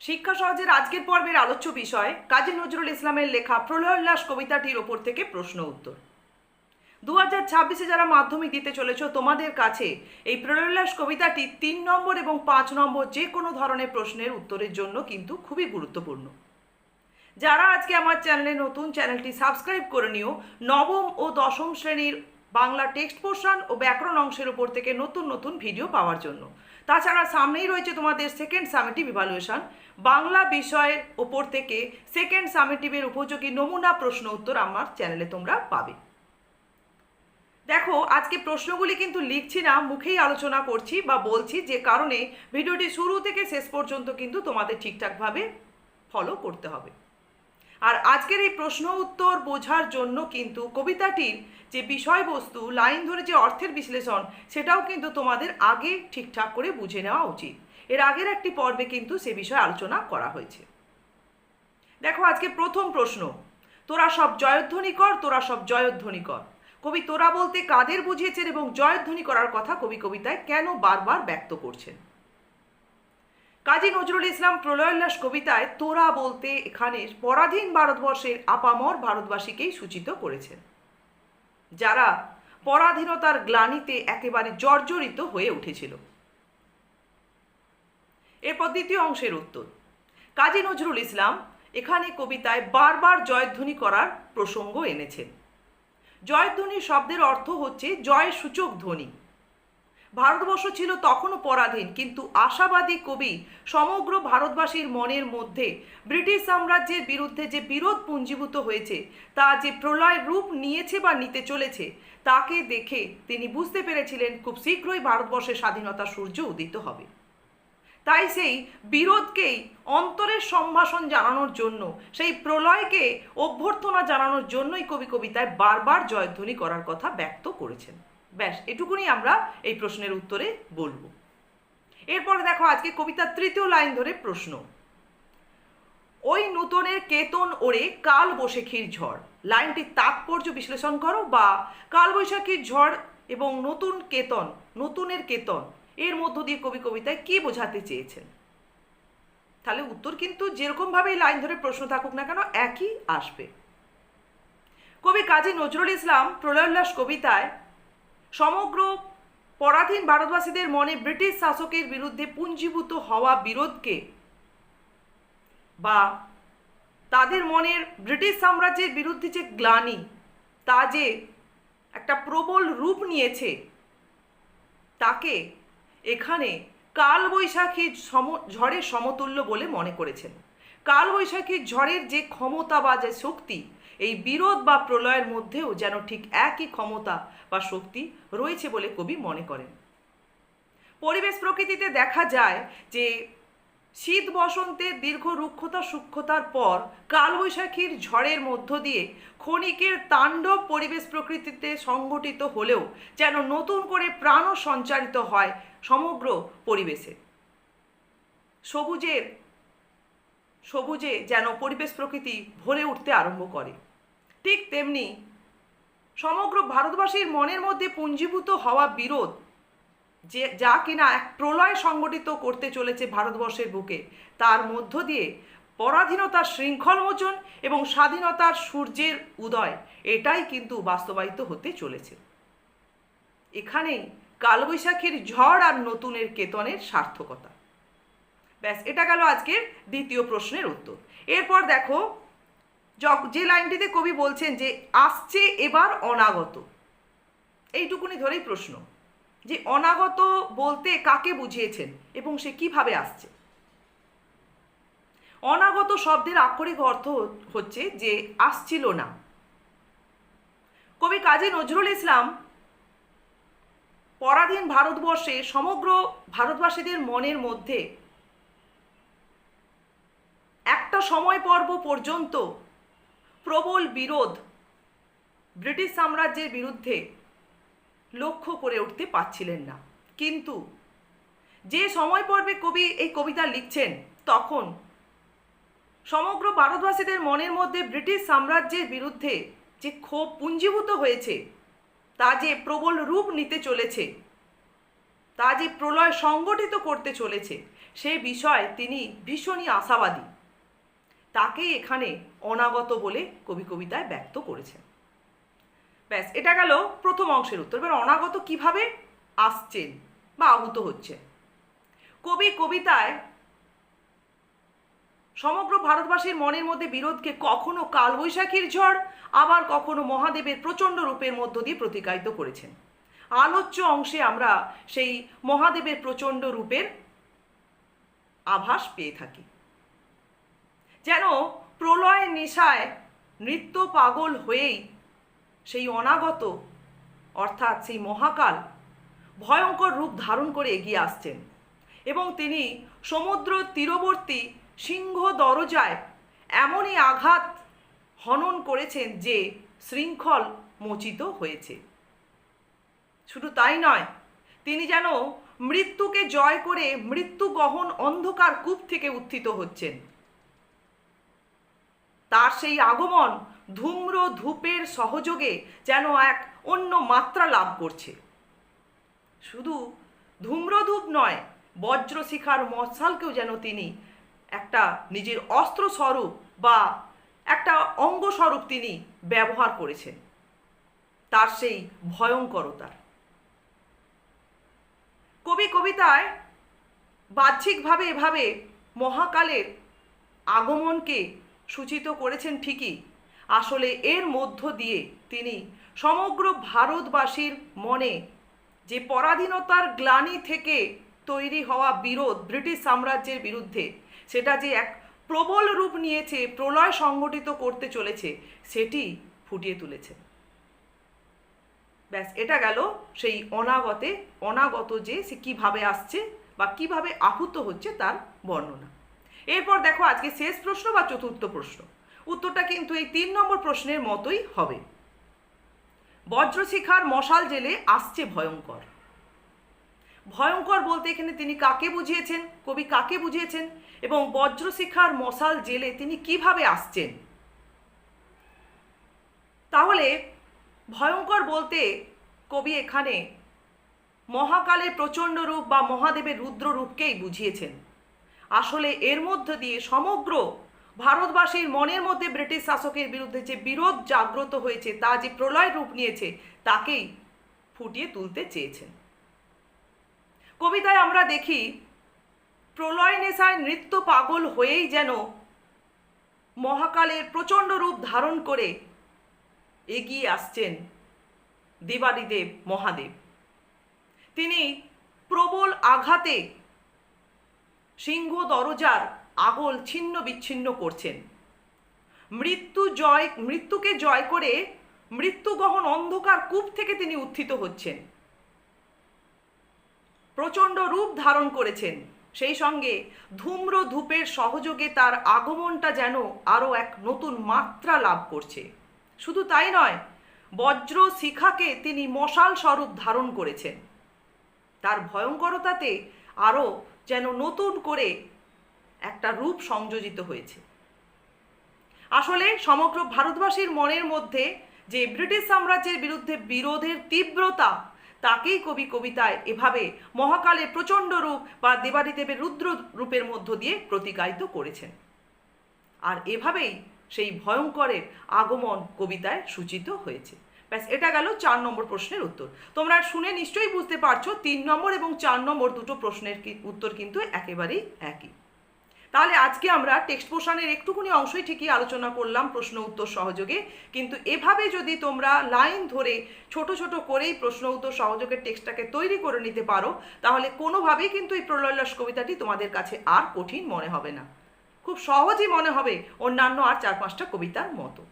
শিক্ষা সহজের আজকের পর্বের আলোচ্য বিষয়, কাজী নজরুল ইসলামের লেখা প্রলয়োল্লাস কবিতাটির ওপর থেকে প্রশ্ন উত্তর। দু হাজার ছাব্বিশে যারা মাধ্যমিক দিতে চলেছ, তোমাদের কাছে এই প্রলয়োল্লাস কবিতাটি তিন নম্বর এবং পাঁচ নম্বর যে কোনো ধরনের প্রশ্নের উত্তরের জন্য কিন্তু খুবই গুরুত্বপূর্ণ। যারা আজকে আমার চ্যানেলে নতুন, চ্যানেলটি সাবস্ক্রাইব করে নিও। নবম ও দশম শ্রেণির বাংলা টেক্সট পোর্শন ও ব্যাকরণ অংশের উপর থেকে নতুন নতুন ভিডিও পাওয়ার জন্য। তাছাড়া সামনেই রয়েছে তোমাদের সেকেন্ড সামেটিভ ইভালুয়েশন বাংলা বিষয়ের ওপর থেকে সেকেন্ড সামেটিভের উপযোগী নমুনা প্রশ্ন উত্তর আমার চ্যানেলে তোমরা পাবে। দেখো, আজকে প্রশ্নগুলি কিন্তু লিখছি না, মুখেই আলোচনা করছি বা বলছি যে কারণে ভিডিওটি শুরু থেকে শেষ পর্যন্ত কিন্তু তোমাদের ঠিকঠাকভাবে ফলো করতে হবে। আর আজকের এই প্রশ্ন উত্তর বোঝার জন্য কিন্তু কবিতাটির যে বিষয়বস্তু, লাইন ধরে যে অর্থের বিশ্লেষণ, সেটাও কিন্তু তোমাদের আগে ঠিকঠাক করে বুঝে নেওয়া উচিত। এর আগের একটি পর্বে কিন্তু সে বিষয়ে আলোচনা করা হয়েছে। দেখো, আজকে প্রথম প্রশ্ন, তোরা সব জয়ধ্বনি কর তোরা সব জয়ধ্বনি কর কবি তোরা বলতে কাদের বুঝিয়েছেন এবং জয়ধ্বনি করার কথা কবি কবিতায় কেন বারবার ব্যক্ত করছেন? কাজী নজরুল ইসলাম প্রলয়োল্লাস কবিতায় তোরা বলতে এখানে পরাধীন ভারতবর্ষের আপামর ভারতবাসীকেই সূচিত করেছেন যারা পরাধীনতার গ্লানিতে একেবারে জর্জরিত হয়ে উঠেছিল। এরপর দ্বিতীয় অংশের উত্তর। কাজী নজরুল ইসলাম এখানে কবিতায় বারবার জয়ধ্বনি করার প্রসঙ্গ এনেছেন। জয়ধ্বনি শব্দের অর্থ হচ্ছে জয় সূচক ধ্বনি। ভারতবর্ষ ছিল তখনও পরাধীন, কিন্তু আশাবাদী কবি সমগ্র ভারতবাসীর মনের মধ্যে ব্রিটিশ সাম্রাজ্যের বিরুদ্ধে যে বিরোধ পুঞ্জীভূত হয়েছে, তা যে প্রলয় রূপ নিয়েছে বা নিতে চলেছে, তাকে দেখে তিনি বুঝতে পেরেছিলেন খুব শীঘ্রই ভারতবর্ষের স্বাধীনতা সূর্য উদিত হবে। তাই সেই বিরোধকেই অন্তরের সম্ভাষণ জানানোর জন্য, সেই প্রলয়কে অভ্যর্থনা জানানোর জন্যই কবি কবিতায় বারবার জয়ধ্বনি করার কথা ব্যক্ত করেছেন। ব্যাস, এটুকুনি আমরা এই প্রশ্নের উত্তরে বলব। এরপরে দেখো আজকে কবিতার তৃতীয় লাইন ধরে প্রশ্ন। ওই নূতনের কেতন ওড়ে কাল বৈশাখীর ঝড়। লাইনটির তাৎপর্য বিশ্লেষণ করো বা কাল বৈশাখীর ঝড় এবং নতুন কেতন, নতুনের কেতন, এর মধ্য দিয়ে কবি কবিতায় কি বোঝাতে চেয়েছেন? তাহলে উত্তর কিন্তু যেরকমভাবেই লাইন ধরে প্রশ্ন থাকুক না কেন, একই আসবে। কবি কাজী নজরুল ইসলাম প্রলয়োল্লাস কবিতায় সমগ্র পরাধীন ভারতবাসীদের মনে ব্রিটিশ শাসকের বিরুদ্ধে পুঞ্জীভূত হওয়া বিরোধকে বা তাদের মনের ব্রিটিশ সাম্রাজ্যের বিরুদ্ধে যে গ্লানি, তা যে একটা প্রবল রূপ নিয়েছে, তাকে এখানে কালবৈশাখী সম, ঝড়ের সমতুল্য বলে মনে করেছেন। কালবৈশাখীর ঝড়ের যে ক্ষমতা বা যে শক্তি এই বিরোধ বা প্রলয়ের মধ্যেও যেন ঠিক একই ক্ষমতা বা শক্তি রয়েছে বলে কবি মনে করেন। পরিবেশ প্রকৃতিতে দেখা যায় যে শীত বসন্তের দীর্ঘ রুক্ষতা সূক্ষ্মতার পর কালবৈশাখীর ঝড়ের মধ্য দিয়ে ক্ষণিকের তাণ্ডব পরিবেশ প্রকৃতিতে সংঘটিত হলেও যেন নতুন করে প্রাণও সঞ্চারিত হয় সমগ্র পরিবেশে। সবুজের, সবুজে যেন পরিবেশ প্রকৃতি ভরে উঠতে আরম্ভ করে। ঠিক তেমনি সমগ্র ভারতবাসীর মনের মধ্যে পুঞ্জীভূত হওয়া বিরোধ যে, যা কিনা এক প্রলয় সংগঠিত করতে চলেছে ভারতবর্ষের বুকে, তার মধ্য দিয়ে পরাধীনতার শৃঙ্খল মোচন এবং স্বাধীনতার সূর্যের উদয়, এটাই কিন্তু বাস্তবায়িত হতে চলেছে। এখানেই কালবৈশাখীর ঝড় আর নতুনের কেতনের সার্থকতা। ব্যাস, এটা গেল আজকের দ্বিতীয় প্রশ্নের উত্তর। এরপর দেখো যে লাইনটিতে কবি বলছেন যে, আসছে এবার অনাগত। এইটুকুনি ধরেই প্রশ্ন। যে অনাগত বলতে কাকে বুঝিয়েছেন এবং সে কীভাবে আসছে? অনাগত শব্দের আক্ষরিক অর্থ হচ্ছে যে, আসছিল না। কবি কাজী নজরুল ইসলাম পরাধীন ভারতবর্ষে সমগ্র ভারতবাসীদের মনের মধ্যে একটা সময় পর্ব পর্যন্ত প্রবল বিরোধ ব্রিটিশ সাম্রাজ্যের বিরুদ্ধে লক্ষ্য করে উঠতে পারছিলেন না। কিন্তু যে সময় পর্বে কবি এই কবিতা লিখছেন, তখন সমগ্র ভারতবাসীদের মনের মধ্যে ব্রিটিশ সাম্রাজ্যের বিরুদ্ধে যে ক্ষোভ পুঞ্জীভূত হয়েছে, তা যে প্রবল রূপ নিতে চলেছে, তা যে প্রলয় সংগঠিত করতে চলেছে, সে বিষয়ে তিনি ভীষণই আশাবাদী। তাকেই এখানে অনাগত বলে কবি কবিতায় ব্যক্ত করেছেন ব্যাস, এটা গেল প্রথম অংশের উত্তর। এবার অনাগত কীভাবে আসছেন বা আহত হচ্ছে? কবি কবিতায় সমগ্র ভারতবাসীর মনের মধ্যে বিরোধকে কখনো কালবৈশাখীর ঝড়, আবার কখনো মহাদেবের প্রচণ্ড রূপের মধ্য দিয়ে প্রতিকায়িত করেছেন। আলোচ্য অংশে আমরা সেই মহাদেবের প্রচণ্ড রূপের আভাস পেয়ে থাকি। যেন প্রলয় নেশায় নৃত্য পাগল হয়েই সেই অনাগত, অর্থাৎ সেই মহাকাল, ভয়ঙ্কর রূপ ধারণ করে এগিয়ে আসছেন। এবং তিনি সমুদ্র তীরবর্তী সিংহ দরজায় এমনই আঘাত হনন করেছেন যে শৃঙ্খল মোচিত হয়েছে। শুধু তাই নয়, তিনি যেন মৃত্যুকে জয় করে মৃত্যু গহন অন্ধকার কূপ থেকে উত্থিত হচ্ছেন। তার সেই আগমন ধূম্র ধূপের সহযোগে যেন এক অন্য মাত্রা লাভ করছে। শুধু ধূম্রধূপ নয় বজ্রশিখার মশালকেও যেন তিনি একটা নিজের অস্ত্র স্বরূপ বা একটা অঙ্গ স্বরূপ তিনি ব্যবহার করেছেন। তার সেই ভয়ঙ্করতার কবি কবিতায় বাহ্যিকভাবে এভাবে মহাকালের আগমনকে সূচিত করেছেন ঠিকই। আসলে এর মধ্য দিয়ে তিনি সমগ্র ভারতবাসীর মনে যে পরাধীনতার গ্লানি থেকে তৈরি হওয়া বিরোধ ব্রিটিশ সাম্রাজ্যের বিরুদ্ধে, সেটা যে এক প্রবল রূপ নিয়েছে, প্রলয় সংগঠিত করতে চলেছে, সেটি ফুটিয়ে তুলেছে। ব্যাস, এটা গেল সেই অনাগতে, অনাগত যে সে কীভাবে আসছে বা কীভাবে আহুত হচ্ছে তার বর্ণনা। এরপর দেখো আজকে শেষ প্রশ্ন বা চতুর্থ প্রশ্ন। উত্তরটা কিন্তু এই তিন নম্বর প্রশ্নের মতোই হবে। বজ্রশিখার মশাল জেলে আসছে ভয়ঙ্কর। ভয়ঙ্কর বলতে এখানে তিনি কাকে বুঝিয়েছেন? কবি কাকে বুঝিয়েছেন? এবং বজ্রশিখার মশাল জেলে তিনি কীভাবে আসছেন? তাহলে ভয়ঙ্কর বলতে কবি এখানে মহাকালের প্রচণ্ড রূপ বা মহাদেবের রুদ্র রূপকেই বুঝিয়েছেন। আসলে এর মধ্য দিয়ে সমগ্র ভারতবাসীর মনের মধ্যে ব্রিটিশ শাসকের বিরুদ্ধে যে বিরোধ জাগ্রত হয়েছে, তা যে প্রলয় রূপ নিয়েছে, তাকেই ফুটিয়ে তুলতে চেয়েছেন। কবিতায় আমরা দেখি, প্রলয় নেশায় নৃত্য পাগল হয়েই যেন মহাকালের প্রচণ্ড রূপ ধারণ করে এগিয়ে আসছেন দেবাদিদেব মহাদেব। তিনি প্রবল আঘাতে সিংহ দরজার আগল ছিন্ন বিচ্ছিন্ন করছেন। মৃত্যু জয়, মৃত্যুকে জয় করে মৃত্যুগহন অন্ধকার কূপ থেকে তিনি উত্থিত হচ্ছেন। প্রচণ্ড রূপ ধারণ করেছেন। সেই সঙ্গে ধূম্র ধূপের সহযোগে তার আগমনটা যেন আরও এক নতুন মাত্রা লাভ করছে। শুধু তাই নয়, বজ্র শিখাকে তিনি মশাল স্বরূপ ধারণ করেছেন। তার ভয়ঙ্করতাতে আরও যেন নতুন করে একটা রূপ সংযোজিত হয়েছে। আসলে সমগ্র ভারতবাসীর মনের মধ্যে যে ব্রিটিশ সাম্রাজ্যের বিরুদ্ধে বিরোধের তীব্রতা, তাকেই কবি কবিতায় এভাবে মহাকালের প্রচণ্ড রূপ বা দেবাদিদেবের রুদ্র রূপের মধ্য দিয়ে প্রতিকায়িত করেছেন। আর এভাবেই সেই ভয়ঙ্করের আগমন কবিতায় সূচিত হয়েছে। ব্যাস, এটা গেল চার নম্বর প্রশ্নের উত্তর। তোমরা শুনে নিশ্চয়ই বুঝতে পারছ, তিন নম্বর এবং চার নম্বর দুটো প্রশ্নের উত্তর কিন্তু একেবারেই একই। তাহলে আজকে আমরা টেক্সট পোর্শনের একটুকুনি অংশই ঠিকই আলোচনা করলাম প্রশ্ন উত্তর সহযোগে, কিন্তু এভাবে যদি তোমরা লাইন ধরে ছোট ছোট করেই প্রশ্ন উত্তর সহযোগের টেক্সটটাকে তৈরি করে নিতে পারো, তাহলে কোনোভাবেই কিন্তু এই প্রলয়লাস কবিতাটি তোমাদের কাছে আর কঠিন মনে হবে না। খুব সহজই মনে হবে অন্যান্য আর চার পাঁচটা কবিতার মতো।